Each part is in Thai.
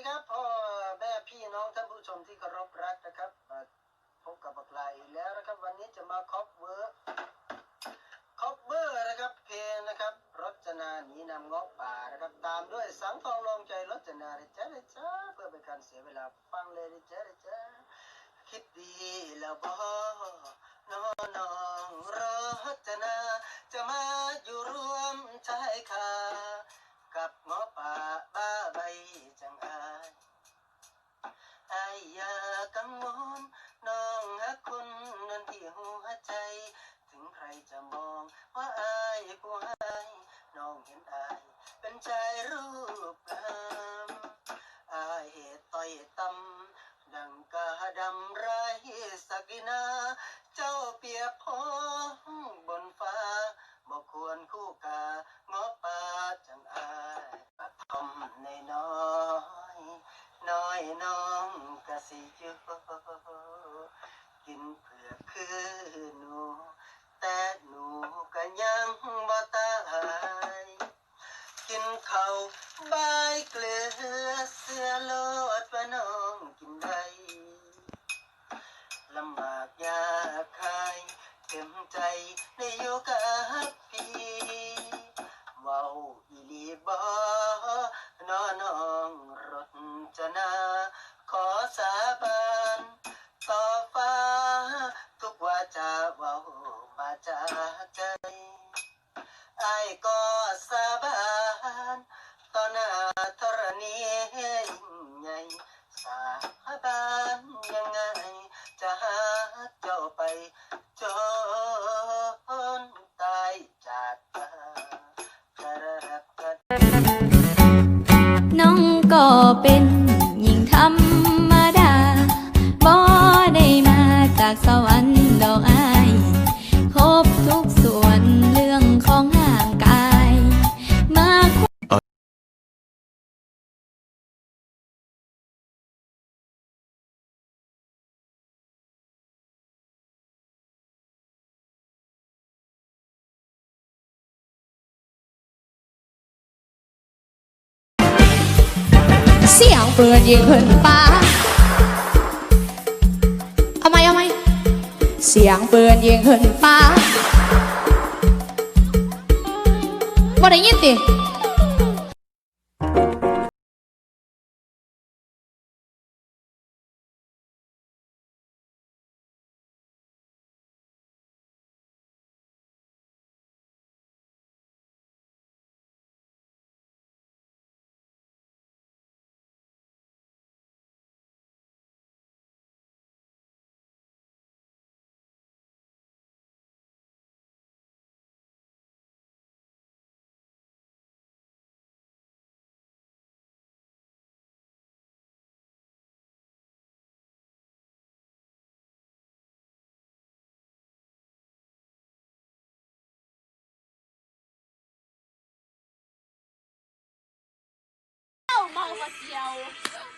ดีครับพ่อแม่พี่น้องท่านผู้ชมที่เคารพรักนะครับมาพบกับบักลาอีกแล้วนะครับ วันนี้จะมาคอปเวอร์คอปเวอร์นะครับเพลงนะครับรจนาหนีนำงาะป่านะครับ ตามด้วยสังทองลองใจรจนาเลยจ้าเลยจ้าเพื่อเป็นการเสียเวลาฟังเลยเลยจ้าเลยจ้าคิดดีแล้วบอน้องน้องรจนา จะมาอยู่ร่วมชายคากับงา น้องเห็นอาย เป็นชายรูปงามอายเหตุต่อยต่ำดังกาดำไรสักินา เจ้าเปียบพ้องบนฟ้าบอกควรคู่กาเงาะป่าจังอายปะทอมในน้อยน้อยน้องกะสิอยู่กินเผือกคือหนู แต่หนูก็ยัง กินข้าวบเกลือเสื้อโลดว่าน้องกินได้ลำบากยากใครเต็มใจในอยู่กับพี่เว้าอีลีบอนอน้องรถจะนาขอสาบานต่อฟ้า ทุกว่าจะเว้ามาจากใจไอ้ก็สาบาน เจ้าไปจนตายจากกน้องก็เป็นหญิงธรรมดาบ่ได้มาจากสวรรค์ดอก เสียงปืนยิงขึ้นฟ้าเอาไหมเอาไหมเสียงปืนยิงขึ้นฟ้าบ่ได้ยินติ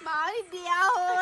เมาม